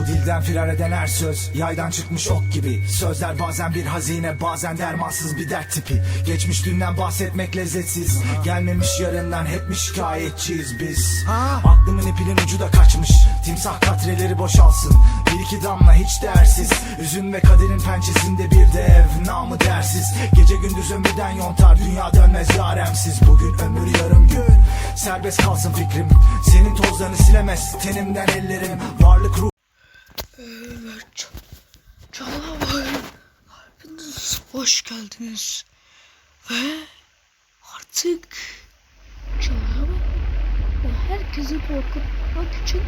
Bu dilden firar eden her söz Yaydan çıkmış ok gibi. Sözler bazen bir hazine Bazen dermansız bir dert tipi. Geçmiş dünden bahsetmek lezzetsiz. Gelmemiş yarından hep mi şikayetçiyiz biz. Aklımın ipinin ucu da kaçmış. Timsah katreleri boşalsın. Bir iki damla hiç değersiz. Üzün ve kaderin pençesinde bir dev Namı dersiz. Gece gündüz ömürden yontar Dünya dönmez yaremsiz. Bugün ömür yarım gün. Serbest kalsın fikrim. Senin tozlarını silemez Tenimden ellerim. Varlık ruh Hoş geldiniz. Ve artık ve herkesi korkutmak için